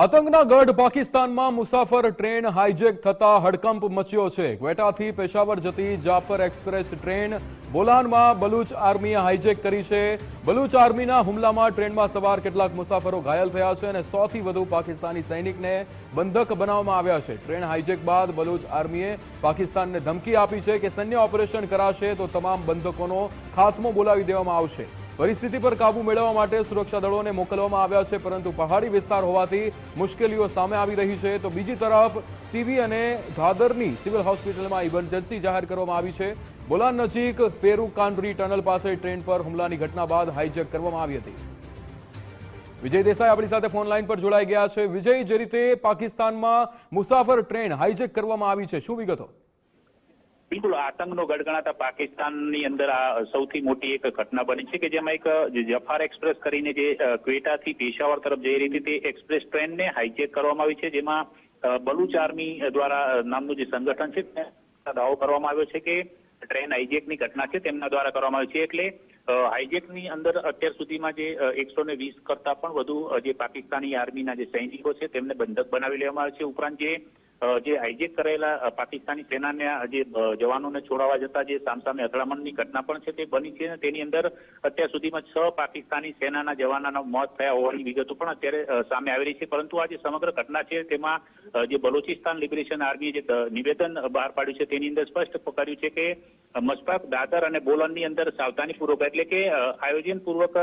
આતંકના ગઢ પાકિસ્તાનમાં મુસાફર ટ્રેન હાઈજેક થતા હડકંપ મચ્યો છે. ક્વેટાથી પેશાવર જતી જાફર એક્સપ્રેસ ટ્રેન બોલાનમાં બલુચ આર્મીએ હાઈજેક કરી છે. બલુચ આર્મીના હુમલામાં ટ્રેનમાં સવાર કેટલાક મુસાફરો ઘાયલ થયા છે અને સોથી વધુ પાકિસ્તાની સૈનિકને બંધક બનાવવામાં આવ્યા છે. ટ્રેન હાઈજેક બાદ બલુચ આર્મીએ પાકિસ્તાનને ધમકી આપી છે કે સૈન્ય ઓપરેશન કરાશે તો તમામ બંધકોનો ખાત્મો બોલાવી દેવામાં આવશે. પરિસ્થિતિ પર કાબુ મેળવવા માટે સુરક્ષા દળોને મોકલવામાં આવ્યા છે, પરંતુ પહાડી વિસ્તાર હોવાથી મુશ્કેલીઓ સામે આવી રહી છે. તો બીજી તરફ, સીવી અને ધાદરની સિવિલ હોસ્પિટલમાં ઇમરજન્સી જાહેર કરવામાં આવી છે. બોલાન નજીક પેરુ ટનલ પાસે ટ્રેન પર હુમલાની ઘટના બાદ હાઈજેક કરવામાં આવી હતી. વિજય દેસાઈ આપણી સાથે ફોન લાઈન પર જોડાઈ ગયા છે. વિજય, જે રીતે પાકિસ્તાનમાં મુસાફર ટ્રેન હાઇજેક કરવામાં આવી છે, શું વિગતો? બિલકુલ આતંકનો ગડગડાતા પાકિસ્તાનની અંદર આ સૌથી મોટી એક ઘટના બની છે કે જેમાં એક જફાર એક્સપ્રેસ કરીને જે ક્વેટાથી પેશાવર તરફ જઈ રહી હતી તે એક્સપ્રેસ ટ્રેનને હાઇજેક કરવામાં આવી છે, જેમાં બલુચ આર્મી દ્વારા નામનું જે સંગઠન છે દાવો કરવામાં આવ્યો છે કે ટ્રેન હાઇજેકની ઘટના છે, તેમના દ્વારા કરવામાં આવી છે, એટલે હાઇજેકની અંદર અત્યાર સુધીમાં જે એકસો ને વીસ કરતા પણ વધુ જે પાકિસ્તાની આર્મીના જે સૈનિકો છે તેમને બંધક બનાવી લેવામાં આવે છે, ઉપરાંત જે જે હાઈજેક કરેલા પાકિસ્તાની સેનાના જે જવાનોને છોડાવવા જતા જે સામસામે અથડામણની ઘટના પણ છે તે બની છે તેની અંદર અત્યાર સુધીમાં છ પાકિસ્તાની સેનાના જવાનોના મોત થયા હોવાની વિગતો પણ અત્યારે સામે આવી રહી છે. પરંતુ આ જે સમગ્ર ઘટના છે તેમાં જે બલુચિસ્તાન લિબરેશન આર્મીએ જે નિવેદન બહાર પાડ્યું છે તેની અંદર સ્પષ્ટ કર્યું છે કે અ, મસ્બાક દાદર અને બોલનની અંદર સાવધાનીપૂર્વક એટલે કે આયોજનપૂર્વક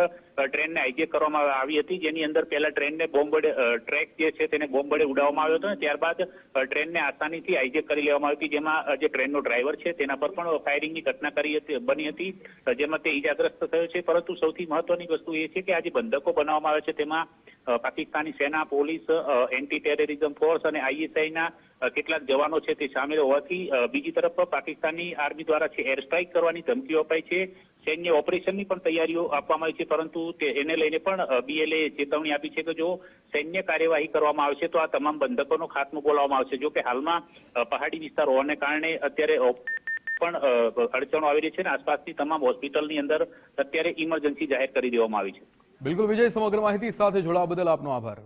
ટ્રેનને હાઈજેક કરવામાં આવી હતી. જેની અંદર પહેલા ટ્રેનને બોમ્બ ટ્રેક જે છે તેને બોમ્બ વડે ઉડાવવામાં આવ્યો હતો અને ત્યારબાદ ટ્રેનને આસાનીથી હાઈજેક કરી લેવામાં આવી હતી. જેમાં જે ટ્રેનનો ડ્રાઈવર છે તેના પર પણ ફાયરિંગની ઘટના કરી હતી બની હતી જેમાં તે ઈજાગ્રસ્ત થયો છે. પરંતુ સૌથી મહત્વની વસ્તુ એ છે કે આ જે બંધકો બનાવવામાં આવે છે. તેમાં પાકિસ્તાની સેના પોલીસ એન્ટી ટેરરિઝમ ફોર્સ અને આઈએસઆઈના કેટલાક જવાનો છે તે સામેલ હોવાથી બીજી તરફ પાકિસ્તાની આર્મી દ્વારા છે એર સ્ટ્રાઇક કરવાની ધમકીઓ અપાઈ છે. સૈન્ય ઓપરેશનની પણ તૈયારીઓ આપવામાં આવી છે, પરંતુ એને લઈને પણ બીએલએ ચેતવણી આપી છે કે જો સૈન્ય કાર્યવાહી કરવામાં આવશે તો આ તમામ બંધકોનો ખાત્મો બોલાવવામાં આવશે. જો કે હાલમાં પહાડી વિસ્તાર હોવાને કારણે અત્યારે પણ અડચણો આવી રહી છે અને આસપાસની તમામ હોસ્પિટલની અંદર અત્યારે ઇમરજન્સી જાહેર કરી દેવામાં આવી છે. બિલકુલ, વિજય, સમગ્ર માહિતી સાથે જોડાવા બદલ આપનો આભાર.